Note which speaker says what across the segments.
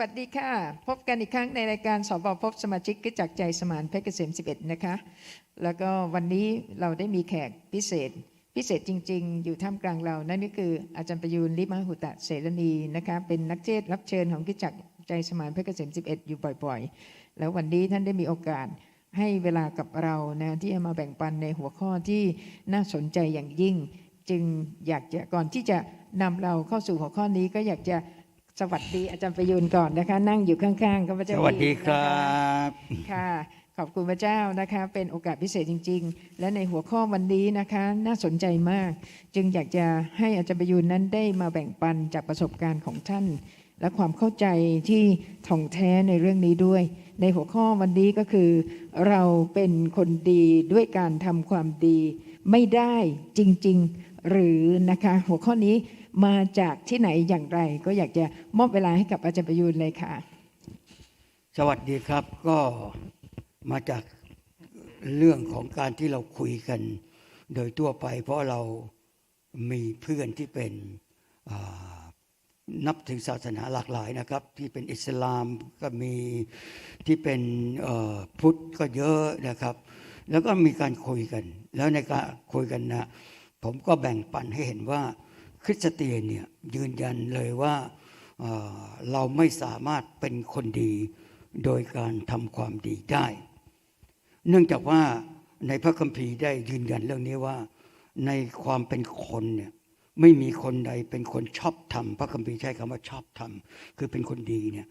Speaker 1: สวัสดีค่ะ พบกันอีกครั้งในรายการสบพบสมาชิกกิจจักใจสมานเพชรเกษม 11 นะคะ แล้วก็วันนี้เราได้มีแขกพิเศษ พิเศษจริง ๆ อยู่ท่ามกลางเรา นั่นก็คืออาจารย์ประยูนลิมหุตะเสรณีนะคะ เป็นนักเทศรับเชิญของกิจจักใจสมานเพชรเกษม 11 อยู่บ่อยๆ แล้ววันนี้ท่านได้มีโอกาสให้เวลากับเรานะที่จะมาแบ่งปันในหัวข้อที่น่าสนใจอย่างยิ่ง จึงอยากจะก่อนที่จะนำเราเข้าสู่หัวข้อนี้ก็อยากจะ สวัสดีอาจารย์ประยูนก่อนนะคะ นั่งอยู่ข้างๆก็พระ
Speaker 2: ส
Speaker 1: เจ้า
Speaker 2: วัสดี
Speaker 1: อีก
Speaker 2: ค
Speaker 1: นะ
Speaker 2: รั
Speaker 1: คะ
Speaker 2: บ
Speaker 1: ค่ะขอบคุณพระเจ้านะคะ เป็นโอกาสพิเศษจริง ๆ และในหัวข้อวันนี้นะคะ น่าสนใจมาก จึงอยากจะให้อาจารย์ประยูนนั้นได้มาแบ่งปันจากประสบการณ์ของท่าน และความเข้าใจที่ถ่องแท้ในเรื่องนี้ด้วย ในหัวข้อวันนี้ก็คือ เราเป็นคนดีด้วยการทำความดี ไม่ได้จริง ๆ หรือนะคะ หัวข้อนี้ มาจากที่ไหนอย่างไร ก็อยากจะมอบเวลาให้กับอาจารย์ประยูนเลยค่ะ
Speaker 2: สวัสดีครับก็มาจากเรื่องของการที่เราคุยกัน โดยทั่วไป เพราะเรามีเพื่อนที่เป็นนับถือศาสนาหลากหลายนะครับ ที่เป็นอิสลามก็มีที่เป็นพุทธก็เยอะนะครับ แล้วก็มีการคุยกัน แล้วในการคุยกันนะผมก็แบ่งปันให้เห็นว่า คริสเตียนเนี่ยยืนยันเลยว่าเราไม่สามารถเป็นคนดีโดยการทำความดีได้ เนื่องจากว่าในพระคัมภีร์ได้ยืนยันเรื่องนี้ว่า ในความเป็นคนเนี่ยไม่มีคนใดเป็นคนชอบทำพระคัมภีร์ใช้คำว่าชอบทำคือเป็นคนดีเนี่ย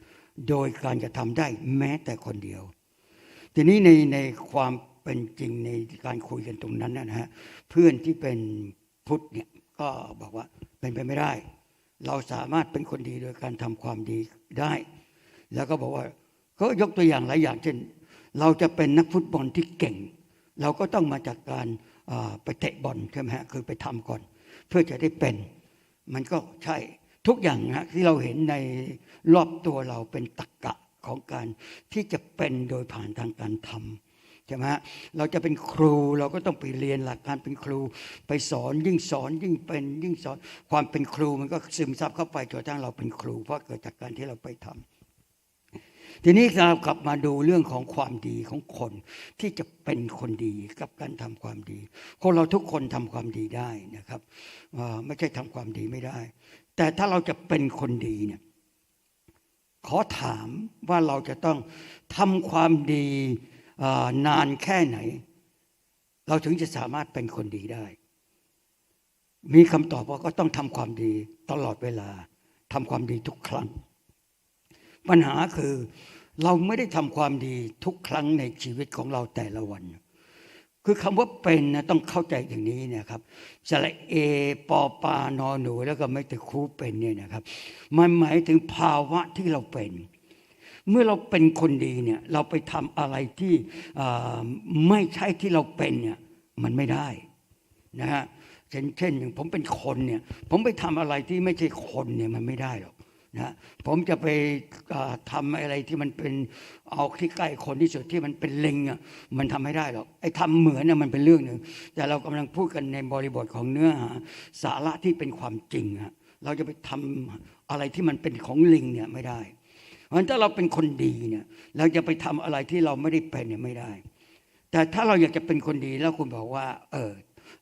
Speaker 2: โดยการกระทำได้แม้แต่คนเดียว ทีนี้ในในความเป็นจริงในการคุยกันตรงนั้นนะฮะเพื่อนที่เป็นพุทธเนี่ยก็บอกว่า เป็นไปไม่ได้ เราสามารถเป็นคนดีโดยการทำความดีได้ แล้วก็บอกว่าก็ยกตัวอย่างหลายอย่างเช่น เราจะเป็นนักฟุตบอลที่เก่ง เราก็ต้องมาจากการไปเตะบอลใช่ไหมฮะคือไปทำก่อน เพื่อจะได้เป็น มันก็ใช่ทุกอย่างนะที่เราเห็นในรอบตัวเราเป็นตรกกะของการที่จะเป็นโดยผ่านทางการทำ ใช่ไหมฮะเราจะเป็นครูเราก็ต้องไปเรียนหลักการเป็นครู ไปสอนยิ่งสอนยิ่งเป็นยิ่งสอนความเป็นครูมันก็ซึมซับเข้าไปจนกระทั่งเราเป็นครู เพราะเกิดจากการที่เราไปทำทีนี้เรากลับมาดูเรื่องของความดีของคนที่จะเป็นคนดีกับการทำความดีคนเราทุกคนทำความดีได้นะครับไม่ใช่ทำความดีไม่ได้ แต่ถ้าเราจะเป็นคนดีเนี่ยขอถามว่าเราจะต้องทำความดี นานแค่ไหน เราถึงจะสามารถเป็นคนดีได้ มีคำตอบว่าก็ต้องทำความดีตลอดเวลาทำความดีทุกครั้ง ปัญหาคือเราไม่ได้ทำความดีทุกครั้งในชีวิตของเราแต่ละวัน คือคำว่าเป็นนะต้องเข้าใจอย่างนี้นะครับสระเอปอปานอหนู แล้วก็ไม่ตะคูเป็นเนี่ยนะครับ มันหมายถึงภาวะที่เราเป็น เมื่อเราเป็นคนดีเนี่ยเราไปทำอะไรที่ไม่ใช่ที่เราเป็นเนี่ยมันไม่ได้นะฮะเช่นเช่นอย่างผมเป็นคนเนี่ยผมไปทำอะไรที่ไม่ใช่คนเนี่ยมันไม่ได้หรอกนะผมจะไปทำอะไรที่มันเป็นเอาที่ใกล้คนที่สุดที่มันเป็นเลิงอะมันทำไม่ได้หรอกไอ้ทำเหมือนน่ะมันเป็นเรื่องหนึ่งแต่เรากำลังพูดกันในบริบทของเนื้อหาสาระที่เป็นความจริงอะเราจะไปทำอะไรที่มันเป็นของลิงเนี่ยไม่ได้ เพราะฉะนั้นถ้าเราเป็นคนดีเนี่ยเราจะไปทำอะไรที่เราไม่ได้เป็นเนี่ยไม่ได้ แต่ถ้าเราอยากจะเป็นคนดีแล้วคุณบอกว่า เออ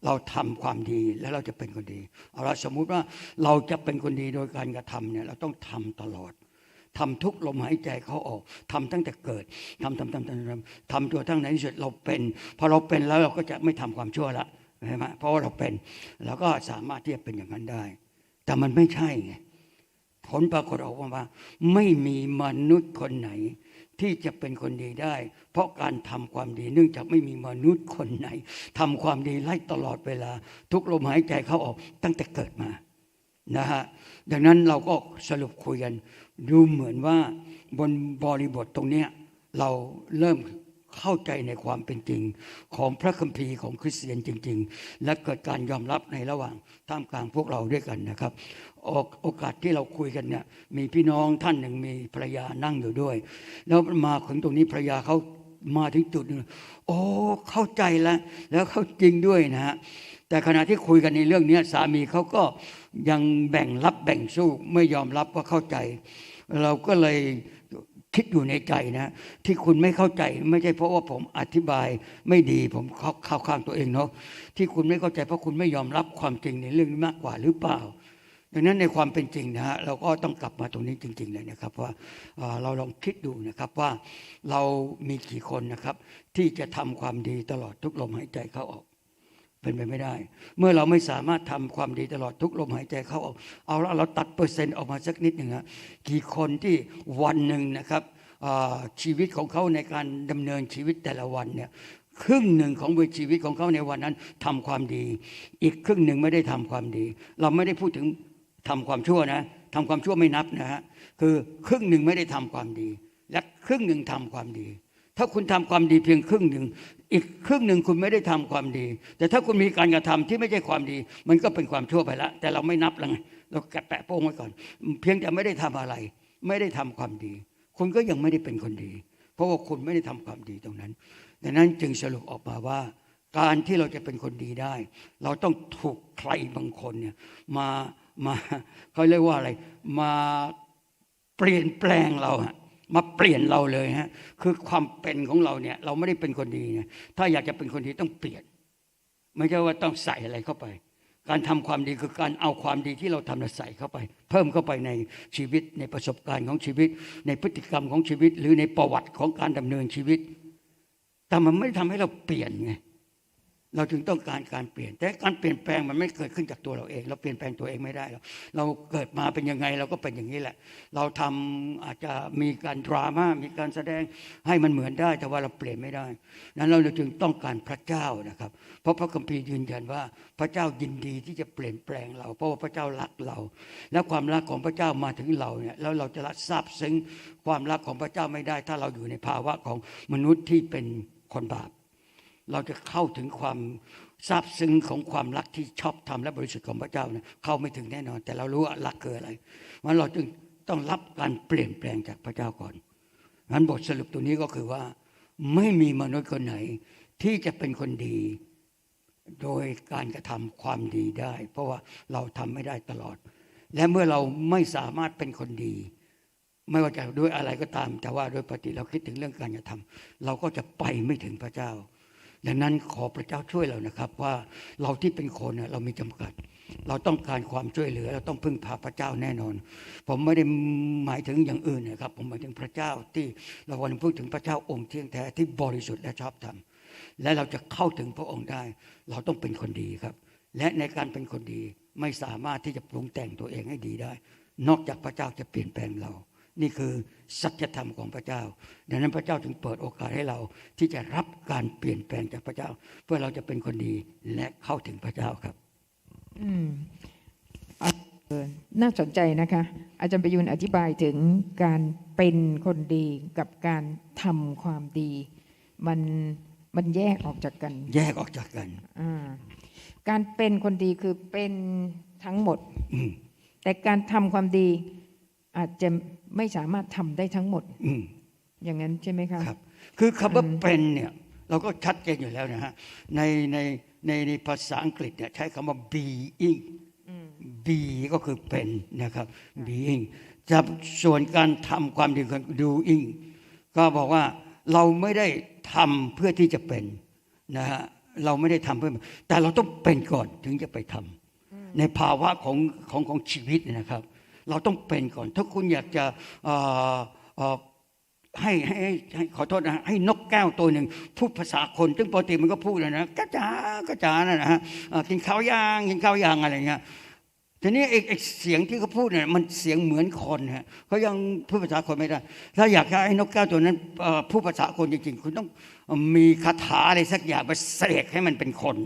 Speaker 2: เราทำความดีแล้วเราจะเป็นคนดีเอาละสมมุติว่าเราจะเป็นคนดีโดยการกระทำเนี่ยเราต้องทำตลอดทำทุกลมหายใจเขาออกทำตั้งแต่เกิดทำทำทำทำทำทำตัวทั้งในที่สุดเราเป็น พอเราเป็นแล้วเราก็จะไม่ทำความชั่วละใช่ไหมเพราะว่าเราเป็นเราก็สามารถที่จะเป็นอย่างนั้นได้ แต่มันไม่ใช่ไง ผลปรากฏออกมาไม่มีมนุษย์คนไหน ที่จะเป็นคนดีได้ เพราะการทำความดีเนื่องจากไม่มีมนุษย์คนไหนทำความดีไล่ตลอดเวลา ทุกลมหายใจเข้าออกตั้งแต่เกิดมานะฮะดังนั้นเราก็สรุปคุยกัน ดูเหมือนว่าบนบริบทตรงเนี้ยเราเริ่มเข้าใจในความเป็นจริง ของพระคัมภีร์ของคริสเตียนจริง ๆ และเกิดการยอมรับในระหว่างท่ามกลางพวกเราด้วยกันนะครับ โอกโอกาสที่เราคุยกันเนี่ยมีพี่น้องท่านหนึ่งมีภรรยานั่งอยู่ด้วย แล้วมาถึงตรงนี้ภรรยาเขามาถึงจุดหนึงโอ้เข้าใจแล้วแล้วเขาจริงด้วยนะฮะแต่ขณะที่คุยกันในเรื่องนี้สามีเขาก็ยังแบ่งรับแบ่งสู้ไม่ยอมรับว่าเข้าใจ เราก็เลยคิดอยู่ในใจนะที่คุณไม่เข้าใจไม่ใช่เพราะว่าผมอธิบายไม่ดีผมเข้าเข้าข้างตัวเองเนาะที่คุณไม่เข้าใจเพราะคุณไม่ยอมรับความจริงในเรื่องนี้มากกว่าหรือเปล่า ดังนั้นในความเป็นจริงนะฮะเราก็ต้องกลับมาตรงนี้จริง ๆ เลยนะครับว่าเราลองคิดดูนะครับว่าเรามีกี่คนนะครับที่จะทำความดีตลอดทุกลมหายใจเข้าออกเป็นไปไม่ได้ เมื่อเราไม่สามารถทำความดีตลอดทุกลมหายใจเข้าออกเอาละเราตัดเปอร์เซ็นต์ออกมาสักนิดหนึ่งฮะกี่คนที่วันหนึ่งนะครับชีวิตของเขาในการดำเนินชีวิตแต่ละวันเนี่ยครึ่งหนึ่งของชีวิตของเขาในวันนั้นทำความดี อีกครึ่งหนึ่งไม่ได้ทำความดี เราไม่ได้พูดถึง ทำความชั่วนะทำความชั่วไม่นับนะฮะคือครึ่งหนึ่งไม่ได้ทำความดี และครึ่งหนึ่งทำความดี ถ้าคุณทำความดีเพียงครึ่งหนึ่งอีกครึ่งหนึ่งคุณไม่ได้ทำความดี แต่ถ้าคุณมีการกระทำที่ไม่ใช่ความดี มันก็เป็นความชั่วไปแล้วแต่เราไม่นับแล้วไงเราแกะแปะโป้งไว้ก่อน เพียงแต่ไม่ได้ทำอะไร ไม่ได้ทำความดี คุณก็ยังไม่ได้เป็นคนดี เพราะว่าคุณไม่ได้ทำความดีตรงนั้นดังนั้นจึงสรุปออกมาว่า การที่เราจะเป็นคนดีได้ เราต้องถูกใครบางคนเนี่ยมา มาเขาเรียกว่าอะไร มาเปลี่ยนแปลงเราอะมาเปลี่ยนเราเลยฮะคือความเป็นของเราเนี่ย เราไม่ได้เป็นคนดีเนี่ยถ้าอยากจะเป็นคนดีต้องเปลี่ยน ไม่ใช่ว่าต้องใส่อะไรเข้าไป การทำความดีคือการเอาความดีที่เราทำนใส่เข้าไป เพิ่มเข้าไปในชีวิตในประสบการณ์ของชีวิต ในพฤติกรรมของชีวิต หรือในประวัติของการดำเนินชีวิต แต่มันไม่ได้ทำให้เราเปลี่ยนไง เราจึงต้องการการเปลี่ยน แต่การเปลี่ยนแปลงมันไม่เกิดขึ้นจากตัวเราเอง เราเปลี่ยนแปลงตัวเองไม่ได้หรอกเราเกิดมาเป็นยังไงเราก็เป็นอย่างนี้แหละ เราทำอาจจะมีการดราม่ามีการแสดงให้มันเหมือนได้ แต่ว่าเราเปลี่ยนไม่ได้นั้นเราจึงต้องการพระเจ้านะครับ เพราะพระคัมภีร์ยืนยันว่าพระเจ้ายินดีที่จะเปลี่ยนแปลงเรา เพราะว่าพระเจ้ารักเรา และความรักของพระเจ้ามาถึงเราเนี่ยแล้วเราจะรับทราบซึ้งความรักของพระเจ้าไม่ได้ ถ้าเราอยู่ในภาวะของมนุษย์ที่เป็นคนบาป เราจะเข้าถึงความซาบซึ้งของความรักที่ชอบธรรมและบริสุทธิ์ของพระเจ้าเนี่ยเข้าไม่ถึงแน่นอน แต่เรารู้ว่ารักคืออะไรมันเราจึงต้องรับการเปลี่ยนแปลงจากพระเจ้าก่อนงั้นบทสรุปตัวนี้ก็คือว่า ไม่มีมนุษย์คนไหน ที่จะเป็นคนดี โดยการกระทำความดีได้ เพราะว่าเราทำไม่ได้ตลอด และเมื่อเราไม่สามารถเป็นคนดี ไม่ว่าจะด้วยอะไรก็ตาม แต่ว่าโดยปกติเราคิดถึงเรื่องการกระทำเราก็จะไปไม่ถึงพระเจ้า ดังนั้นขอพระเจ้าช่วยเรานะครับ ว่าเราที่เป็นคนเรามีจำกัด เราต้องการความช่วยเหลือ เราต้องพึ่งพาพระเจ้าแน่นอน ผมไม่ได้หมายถึงอย่างอื่นนะครับ ผมหมายถึงพระเจ้าที่เราวันพูดถึงพระเจ้าองค์เที่ยงแท้ที่บริสุทธิ์และชอบธรรมและเราจะเข้าถึงพระองค์ได้ เราต้องเป็นคนดีครับ และในการเป็นคนดีไม่สามารถที่จะปรุงแต่งตัวเองให้ดีได้ นอกจากพระเจ้าจะเปลี่ยนแปลงเรา นี่คือสัจธรรมของพระเจ้า ดังนั้นพระเจ้าจึงเปิดโอกาสให้เราที่จะรับการเปลี่ยนแปลงจากพระเจ้า เพื่อเราจะเป็นคนดีและเข้าถึงพระเจ้าครับ
Speaker 1: อืมอะเออน่าสนใจนะคะ อาจารย์ประยุนอธิบายถึงการเป็นคนดีกับการทำความดี มันมันแยกออกจากกัน
Speaker 2: แยกออกจากกัน
Speaker 1: อ่าการเป็นคนดีคือเป็นทั้งหมด
Speaker 2: อืม
Speaker 1: แต่การทำความดี อาจจะไม่สามารถทำได้ทั้งหมด
Speaker 2: อืม
Speaker 1: อย่างนั้นใช่ไหมคะ
Speaker 2: ครับ คือคำว่าเป็นเนี่ยเราก็ชัดเจนอยู่แล้วนะฮะในในในในภาษาอังกฤษเนี่ยใช้คำว่า being be ก็คือเป็นนะครับ being จะส่วนการทำความดีคือ doing ก็บอกว่าเราไม่ได้ทำเพื่อที่จะเป็นนะฮะเราไม่ได้ทำเพื่อ แต่เราต้องเป็นก่อนถึงจะไปทำในภาวะของของของชีวิตเนยนะครับ เราต้องเป็นก่อน ถ้าคุณอยากจะให้ให้ให้ขอโทษนะให้นกแก้วตัวหนึ่งพูดภาษาคนซึ่งปกติมันก็พูดนะนะกระจากระจานะนะฮะกินข้าวยางกินข้าวยางอะไรเงี้ยทีนี้ไอ้เสียงที่เขาพูดเนี่ยมันเสียงเหมือนคนฮะเขายังพูดภาษาคนไม่ได้ ถ้าอยากจะให้นกแก้วตัวนั้นพูดภาษาคนจริงๆ คุณต้องมีคาถาอะไรสักอย่างมาเสกให้มันเป็นคน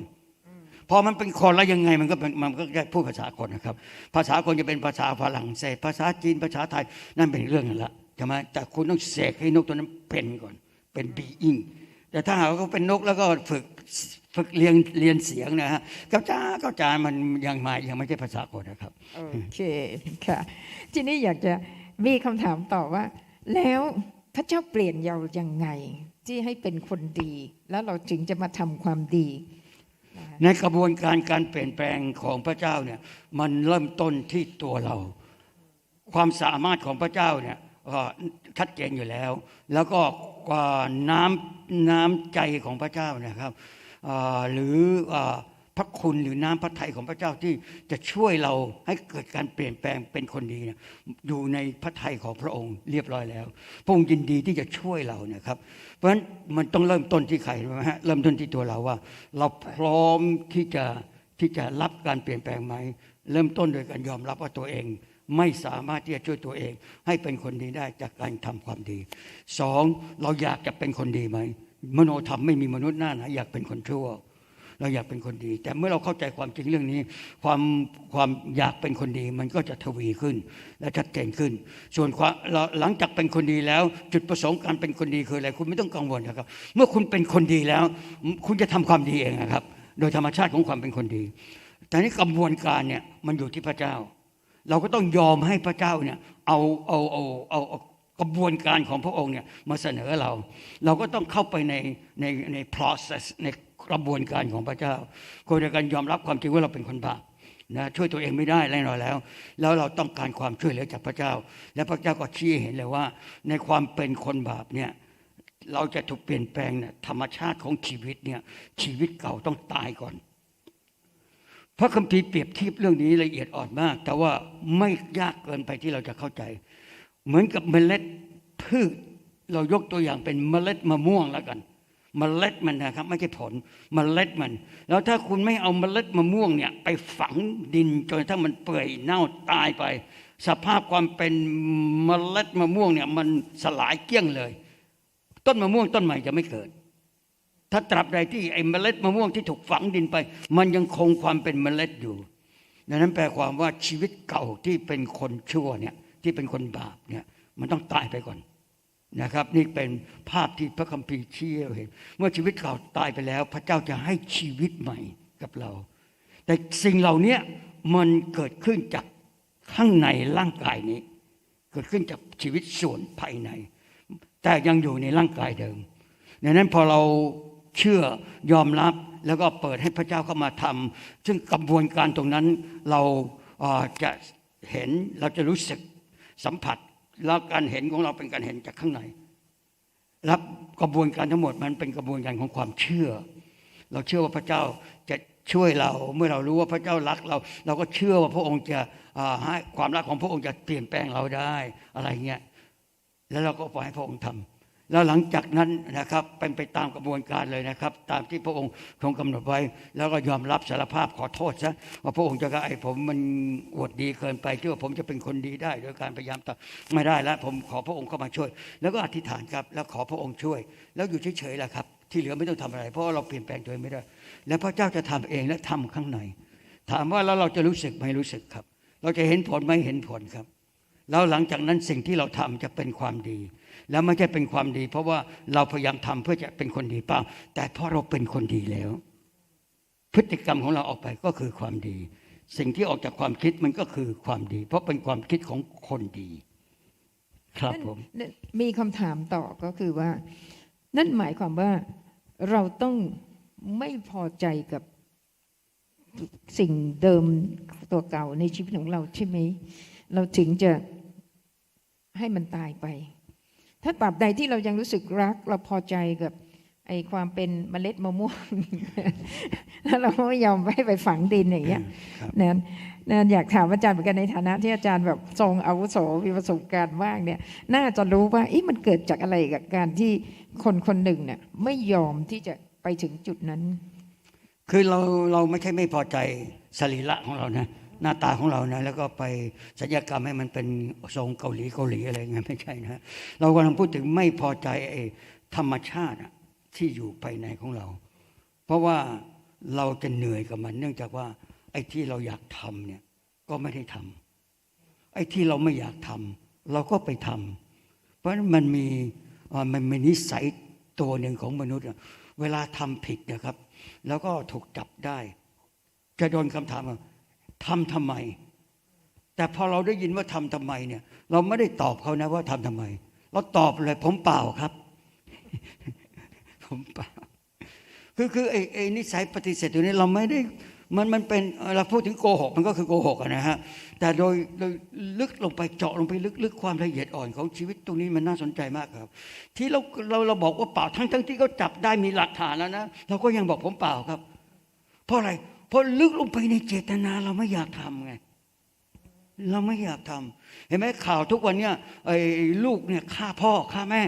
Speaker 2: พอมันเป็นคนแล้วยังไงมันก็เป็นมันก็ได้พูดภาษาคนนะครับ ภาษาคนจะเป็นภาษาฝรั่งเศสภาษาจีนภาษาไทยนั่นเป็นเรื่องหนึงละใช่ไหมแต่คุณต้องเสกให้นกตัวนั้นเป็นก่อน เป็น being แต่ถ้าหากเขาเป็นนกแล้วก็ฝึกฝึกเรียนเรียนเสียงนะฮะก้าจ้าก้าจามันยังมายังไม่ใช่ภาษาคนนะครับ
Speaker 1: โอเคค่ะ ทีนี้อยากจะมีคำถามต่อว่า แล้วพระเจ้าเปลี่ยนเรายังไง ที่ให้เป็นคนดี แล้วเราจึงจะมาทำความดี
Speaker 2: ในกระบวนการการเปลี่ยนแปลงของพระเจ้าเนี่ยมันเริ่มต้นที่ตัวเรา ความสามารถของพระเจ้าเนี่ยก็ชัดเจนอยู่แล้ว แล้วก็อ่าน้ำน้ำใจของพระเจ้านะครับหรือ พระคุณหรือน้ำพระทัยของพระเจ้าที่จะช่วยเราให้เกิดการเปลี่ยนแปลงเป็นคนดีนี่ยอยู่ในพระทัยของพระองค์เรียบร้อยแล้ว พระองค์ยินดีที่จะช่วยเรานะครับ เพราะฉะนั้นมันต้องเริ่มต้นที่ใครรู้ไหมฮะเริ่มต้นที่ตัวเราว่า เราพร้อมที่จะที่จะรับการเปลี่ยนแปลงไหมเริ่มต้นโดยการยอมรับว่าตัวเองไม่สามารถที่จะช่วยตัวเอง ให้เป็นคนดีได้จากการทำความดีสองเราอยากจะเป็นคนดีไหมมโนธรรมไม่มีมนุษย์หน้าไหนอยากเป็นคนชั่ว เราอยากเป็นคนดี แต่เมื่อเราเข้าใจความจริงเรื่องนี้ ความความอยากเป็นคนดีมันก็จะทวีขึ้น และชัดเจนขึ้น ส่วนความเราหลังจากเป็นคนดีแล้ว จุดประสงค์การเป็นคนดีคืออะไร คุณไม่ต้องกังวลนะครับ เมื่อคุณเป็นคนดีแล้ว คุณจะทำความดีเองนะครับ โดยธรรมชาติของความเป็นคนดี แต่นี่กระบวนการเนี่ยมันอยู่ที่พระเจ้า เราก็ต้องยอมให้พระเจ้าเนี่ยเอาเอาเอาเอาเอา กระบวนการของพระองค์เนี่ยมาเสนอเรา เราก็ต้องเข้าไปในในใน process ในกระบวนการของพระเจ้าคนเดียวกันยอมรับความจริงว่าเราเป็นคนบาปนะช่วยตัวเองไม่ได้แน่นอนแล้ว แล้วเราต้องการความช่วยเหลือจากพระเจ้า และพระเจ้าก็ชี้เห็นเลยว่า ในความเป็นคนบาปเนี่ยเราจะถูกเปลี่ยนแปลงเนี่ยธรรมชาติของชีวิตเนี่ยชีวิตเก่าต้องตายก่อน พระคัมภีร์เปรียบเทียบเรื่องนี้ละเอียดอ่อนมาก แต่ว่าไม่ยากเกินไปที่เราจะเข้าใจ เหมือนกับเมล็ดพืช เรายกตัวอย่างเป็นเมล็ดมะม่วงแล้วกัน เมล็ดมันนะครับ ไม่ใช่ผล เมล็ดมัน แล้วถ้าคุณไม่เอาเมล็ดมะม่วงเนี่ยไปฝังดินจนถ้ามันเปื่อยเน่าตายไป สภาพความเป็นเมล็ดมะม่วงเนี่ยมันสลายเกลี้ยงเลย ต้นมะม่วงต้นใหม่จะไม่เกิดถ้าตราบใดที่ไอ้เมล็ดมะม่วงที่ถูกฝังดินไป มันยังคงความเป็นเมล็ดอยู่ ดังนั้นแปลความว่าชีวิตเก่าที่เป็นคนชั่วเนี่ย ที่เป็นคนบาปเนี่ยมันต้องตายไปก่อนนะครับ นี่เป็นภาพที่พระคัมภีร์ชี้ให้เราเห็น เมื่อชีวิตเก่าตายไปแล้ว พระเจ้าจะให้ชีวิตใหม่กับเรา แต่สิ่งเหล่านี้มันเกิดขึ้นจากข้างในร่างกายนี้ เกิดขึ้นจากชีวิตส่วนภายใน แต่ยังอยู่ในร่างกายเดิมดังนั้นพอเราเชื่อยอมรับแล้วก็เปิดให้พระเจ้าเข้ามาทำซึ่งกระบวนการตรงนั้นเราจะเห็นเราจะรู้สึก สัมผัสแล้วการเห็นของเราเป็นการเห็นจากข้างในรับกระบวนการทั้งหมดมันเป็นกระบวนการของความเชื่อ เราเชื่อว่าพระเจ้าจะช่วยเราเมื่อเรารู้ว่าพระเจ้ารักเรา เราก็เชื่อว่าพระองค์จะให้ความรักของพระองค์จะเปลี่ยนแปลงเราได้อะไรเงี้ยแล้วเราก็ปล่อยให้พระองค์ทำ แล้วหลังจากนั้นนะครับเป็นไปตามกระบวนการเลยนะครับ ตามที่พระองค์ทรงกำหนดไว้ แล้วก็ยอมรับสารภาพขอโทษซะว่าพระองค์จะก็ไอ้ผมมันอวดดีเกินไปที่ว่าผมจะเป็นคนดีได้ โดยการพยายามต่อไม่ได้แล้วผมขอพระองค์เข้ามาช่วย แล้วก็อธิษฐานครับ แล้วขอพระองค์ช่วย แล้วอยู่เฉยๆแหละครับ ที่เหลือไม่ต้องทำอะไร เพราะเราเปลี่ยนแปลงตัวเองไม่ได้ แล้วพระเจ้าจะทำเองและทำข้างใน ถามว่าแล้วเราจะรู้สึกไหมรู้สึกครับ เราจะเห็นผลไหมเห็นผลครับ แล้วหลังจากนั้นสิ่งที่เราทำจะเป็นความดี แล้วไม่ใช่เป็นความดี เพราะว่าเราพยายามทำเพื่อจะเป็นคนดีเปล่า แต่เพราะเราเป็นคนดีแล้ว พฤติกรรมของเราออกไปก็คือความดี สิ่งที่ออกจากความคิดมันก็คือความดี เพราะเป็นความคิดของคนดี ครับผม
Speaker 1: มีคำถามต่อก็คือว่า นั่นหมายความว่าเราต้องไม่พอใจกับสิ่งเดิมตัวเก่าในชีวิตของเราใช่ไหมเราถึงจะ ให้มันตายไป ถ้าตราบใดที่เรายังรู้สึกรักเราพอใจกับไอ้ความเป็นเมล็ดมะม่วงแล้วเราไม่ยอมให้ไปฝังดินอย่างเงี้ย
Speaker 2: ครับ
Speaker 1: นั้นนั้นอยากถามอาจารย์เหมือนกันในฐานะที่อาจารย์แบบทรงอาวุโสมีประสบการณ์มากเนี่ยน่าจะรู้ว่าอีมันเกิดจากอะไรกับการที่คนคนหนึ่งเนี่ยไม่ยอมที่จะไปถึงจุดนั้น
Speaker 2: คือเราเราไม่ใช่ไม่พอใจสรีระของเรานะ หน้าตาของเรานะแล้วก็ไปศัลยกรรมให้มันเป็นทรงเกาหลีเกาหลีอะไรเงี้ยไม่ใช่นะเรากำลังพูดถึงไม่พอใจไอ้ธรรมชาติที่อยู่ภายในของเรา เพราะว่าเราจะเหนื่อยกับมัน เนื่องจากว่า ไอ้ที่เราอยากทำเนี่ยก็ไม่ได้ทำไอ้ที่เราไม่อยากทำเราก็ไปทำเพราะมันมีมันมีนิสัยตัวหนึ่งของมนุษย์เวลาทำผิดนะครับ แล้วก็ถูกจับได้ จะโดนคำถามว่า ทำทำไม แต่พอเราได้ยินว่าทำทำไมเนี่ย เราไม่ได้ตอบเขานะว่าทำทำไม เราตอบเลย ผมเปล่าครับ ผมเปล่า คือคือไอ้ไอ้นิสัยปฏิเสธตัวนี้เราไม่ได้มันมันเป็นเราพูดถึงโกหกมันก็คือโกหกนะฮะแต่โดยโดยลึกลงไปเจาะลงไปลึกๆความละเอียดอ่อนของชีวิตตรงนี้มันน่าสนใจมากครับ ที่เราเราเราบอกว่าเปล่าทั้งทั้งที่เขาจับได้มีหลักฐานแล้วนะเราก็ยังบอกผมเปล่าครับ เพราะอะไร พราะลึกลงไปในเจตนาเราไม่อยากทำไงเราไม่อยากทำเห็นไหมข่าวทุกวันเนี่ยไอ้ลูกเนี่ยฆ่าพ่อฆ่าแม่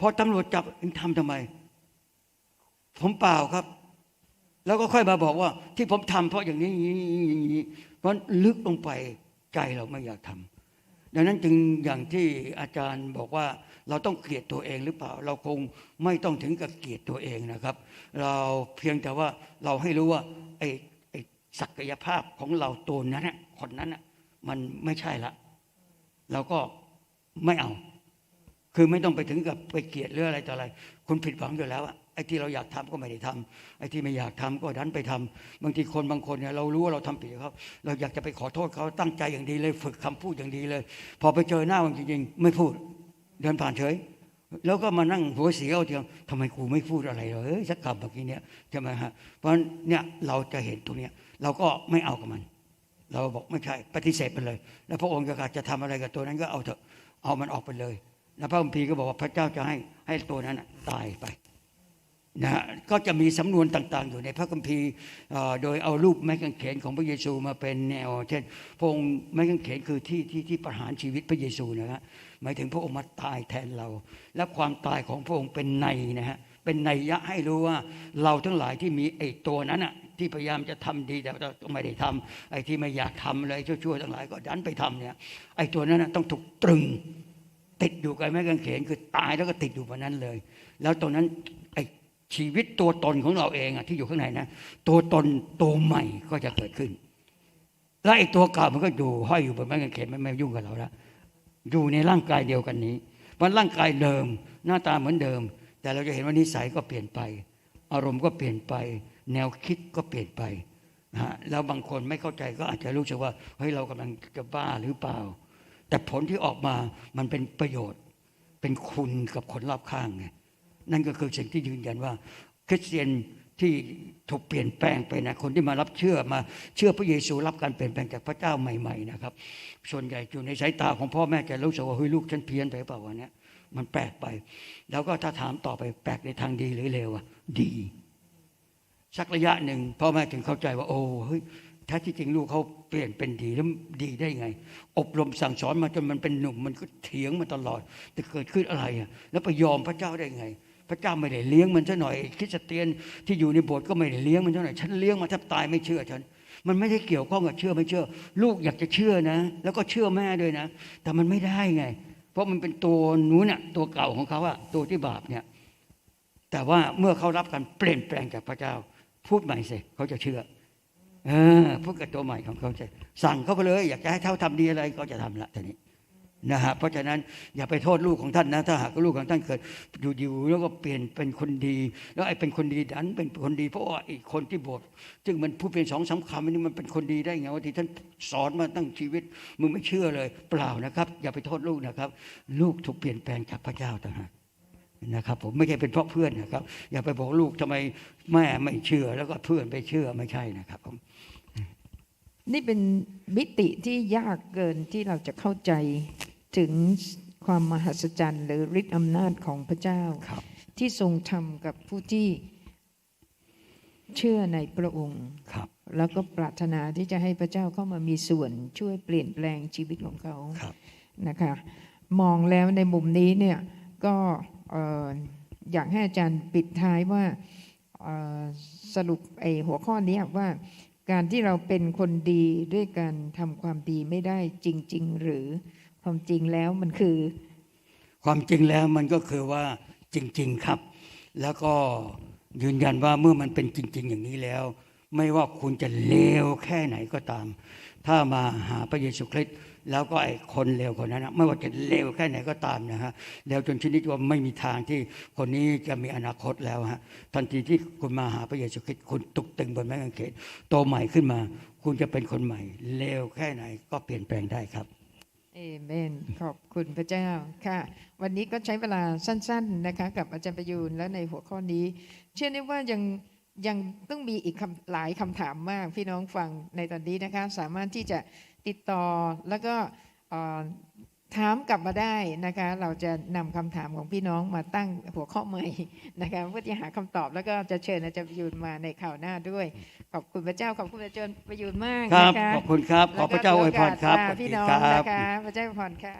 Speaker 2: พอตำรวจจับเองทำทำไม ผมเปล่าครับ แล้วก็ค่อยมาบอกว่า ที่ผมทำเพราะอย่างนี้อย่างนี้อย่างนี้เพราะลึกลงไปใจเราไม่อยากทำดังนั้นจึงอย่างที่อาจารย์บอกว่า เราต้องเกลียดตัวเองหรือเปล่า เราคงไม่ต้องถึงกับเกลียดตัวเองนะครับ เราเพียงแต่ว่าเราให้รู้ว่าไอ้ไอ้ศักยภาพของเราตัวนั้นน่ะคนนั้นน่ะมันไม่ใช่ละเราก็ไม่เอา คือไม่ต้องไปถึงกับไปเกลียดหรืออะไรต่ออะไร คุณผิดหวังอยู่แล้วอะไอ้ที่เราอยากทำก็ไม่ได้ทำไอ้ที่ไม่อยากทำก็ดันไปทำบางทีคนบางคนเนี่ยเรารู้ว่าเราทำผิดกับเขาเราอยากจะไปขอโทษเขาตั้งใจอย่างดีเลย ฝึกคำพูดอย่างดีเลย พอไปเจอหน้าจริงๆ ไม่พูด เดินผ่านเฉย แล้วก็มานั่งหัวเสียเอาเทียงทำไมกูไม่พูดอะไรเลยเอ้ยสักคำเมื่อกี้เนี่ยใช่ไหมฮะเพราะฉะนั้นเนี่ยเราจะเห็นตรงเนี้ยเราก็ไม่เอากับมัน เราบอกไม่ใช่ปฏิเสธไปเลย แล้วพระองค์ก็จะทำอะไรกับตัวนั้นก็เอาเถอะเอามันออกไปเลย แล้วพระคัมภีร์ก็บอกว่าพระเจ้าจะให้ให้ตัวนั้นตายไปนะก็จะมีสำนวนต่าง ๆ อยู่ในพระคัมภีร์โดยเอารูปไม้กางเขนของพระเยซูมาเป็นแนว เช่นพระองค์ไม้กางเขนคือที่ที่ที่ประหารชีวิตพระเยซูนะฮะ หมายถึงพระองค์มาตายแทนเรา และความตายของพระองค์เป็นในนะฮะเป็นในยะให้รู้ว่าเราทั้งหลายที่มีไอ้ตัวนั้นอะที่พยายามจะทำดีแต่ว่าก็ไม่ได้ทำไอ้ที่ไม่อยากทำเลยชั่วๆทั้งหลายก็ดันไปทำเนี่ยไอ้ตัวนั้นน่ะต้องถูกตรึง ติดอยู่กับไม้กางเขนคือตายแล้วก็ติดอยู่บนนั้นเลย แล้วตรงนั้นไอ้ชีวิตตัวตนของเราเองอะที่อยู่ข้างในนะตัวตนตัวใหม่ก็จะเกิดขึ้นแล้วไอ้ตัวเก่ามันก็อยู่ห้อยอยู่บนไม้กางเขนไม่ไม่ยุ่งกับเราแล้ว อยู่ในร่างกายเดียวกันนี้มันร่างกายเดิมหน้าตาเหมือนเดิม แต่เราจะเห็นว่านิสัยก็เปลี่ยนไป อารมณ์ก็เปลี่ยนไป แนวคิดก็เปลี่ยนไปนะฮะแล้วบางคนไม่เข้าใจก็อาจจะรู้สึกว่าเฮ้ยเรากำลังจะบ้าหรือเปล่า แต่ผลที่ออกมามันเป็นประโยชน์ เป็นคุณกับคนรอบข้างไงนั่นก็คือสิ่งที่ยืนยันว่าคริสเตียน ที่ถูกเปลี่ยนแปลงไปนะคนที่มารับเชื่อมาเชื่อพระเยซูรับการเปลี่ยนแปลงจากพระเจ้าใหม่ๆนะครับ ส่วนใหญ่อยู่ในสายตาของพ่อแม่จะรู้สึกว่าเฮ้ยลูกฉันเพี้ยนไปเปล่าวันนี้ยมันแปลกไป แล้วก็ถ้าถามต่อไปแปลกในทางดีหรือเลวอะดี สักระยะหนึ่งพ่อแม่ถึงเข้าใจว่า โอ้เฮ้ยแท้ที่จริงลูกเขาเปลี่ยนเป็นดีแล้วดีได้ไง อบรมสั่งสอนมาจนมันเป็นหนุ่มมันก็เถียงมาตลอดแต่เกิดขึ้นอะไรอะแล้วไปยอมพระเจ้าได้ไง พระเจ้าไม่ได้เลี้ยงมันซะหน่อยคริสเตียนที่อยู่ในโบสถ์ก็ไม่ได้เลี้ยงมันซะหน่อยฉันเลี้ยงมาแทบตายไม่เชื่อฉัน มันไม่ได้เกี่ยวข้องกับเชื่อไม่เชื่อ ลูกอยากจะเชื่อนะ แล้วก็เชื่อแม่ด้วยนะ แต่มันไม่ได้ไง เพราะมันเป็นตัวนู้นน่ะตัวเก่าของเขาอะตัวที่บาปเนี่ย แต่ว่าเมื่อเขารับการเปลี่ยนแปลงจากพระเจ้า พูดใหม่สิเขาจะเชื่อเออพูดกับตัวใหม่ของเขาจะสั่งเขาไปเลย อยากจะให้เท่าทำดีอะไรก็จะทำละทีนี้ นะฮะเพราะฉะนั้นอย่าไปโทษลูกของท่านนะ ถ้าหากลูกของท่านเกิดอยู่ๆแล้วก็เปลี่ยนเป็นคนดี แล้วไอ้เป็นคนดีดันเป็นคนดีเพราะว่าไอ้คนที่บสถ์ซึ่งมันพูดเป็นสองสามคำนี่มันเป็นคนดีได้ไงว่าที่ท่านสอนมาตั้งชีวิตมึงไม่เชื่อเลย เปล่านะครับ อย่าไปโทษลูกนะครับ ลูกถูกเปลี่ยนแปลงจากพระเจ้าต่างหากนะครับผมไม่ใช่เป็นเพราะเพื่อนนะครับ อย่าไปบอกลูกทำไมแม่ไม่เชื่อ แล้วก็เพื่อนไปเชื่อไม่ใช่นะครับผม
Speaker 1: นี่เป็นมิติที่ยากเกินที่เราจะเข้าใจ ถึงความมหัศจรรย์ หรือฤทธิ์อำนาจของพระเจ้า
Speaker 2: ครับ
Speaker 1: ที่ทรงทำกับผู้ที่เชื่อในพระองค์
Speaker 2: ครับ
Speaker 1: แล้วก็ปรารถนาที่จะให้พระเจ้าเข้ามามีส่วนช่วยเปลี่ยนแปลงชีวิตของเขา
Speaker 2: ครับ
Speaker 1: นะคะ มองแล้วในมุมนี้เนี่ยก็เอ่ออยากให้อาจารย์ปิดท้ายว่าเอ่อสรุปไอหัวข้อนี้ว่าการที่เราเป็นคนดีด้วยการทำความดีไม่ได้จริง ๆ หรือ ความจริงแล้วมันคือ
Speaker 2: ความจริงแล้วมันก็คือว่าจริง ๆครับ แล้วก็ยืนยันว่าเมื่อมันเป็นจริง ๆ อย่างนี้แล้ว ไม่ว่าคุณจะเลวแค่ไหนก็ตาม ถ้ามาหาพระเยซูคริสต์แล้วก็ไอ้คนเลวคนนั้นนะไม่ว่าจะเลวแค่ไหนก็ตามนะฮะแล้วจนชนิดว่าไม่มีทางที่คนนี้จะมีอนาคตแล้วฮะทันทีที่คุณมาหาพระเยซูคริสต์คุณตุกตึงบนไม้กางเขนโตใหม่ขึ้นมา คุณจะเป็นคนใหม่เลวแค่ไหนก็เปลี่ยนแปลงได้ครับ
Speaker 1: เอเมนขอบคุณพระเจ้าค่ะ วันนี้ก็ใช้เวลาสั้น ๆนะคะ กับอาจารย์ประยูนและในหัวข้อนี้ เชื่อได้ว่ายังยังต้องมีอีกหลายคำถามมากพี่น้องฟังในตอนนี้นะคะ สามารถที่จะติดต่อแล้วก็อ่อ ถามกลับมาได้นะคะ เราจะนำคำถามของพี่น้องมาตั้งหัวข้อใหม่นะคะเพื่อที่หาคำตอบแล้วก็จะเชิญอาจารย์ประยูนมาในข่าวหน้าด้วย ขอบคุณพระเจ้าขอบคุณอาจารย์ประยูนมาก
Speaker 2: ครับ
Speaker 1: นะคะ
Speaker 2: ขอบคุณครับขอพระเจ้าอวยพรครับ
Speaker 1: แล้วก็
Speaker 2: สวัส
Speaker 1: พี่
Speaker 2: ดี
Speaker 1: น้อง
Speaker 2: ครับ
Speaker 1: นะคะพระเจ้าอวยพรค่ะ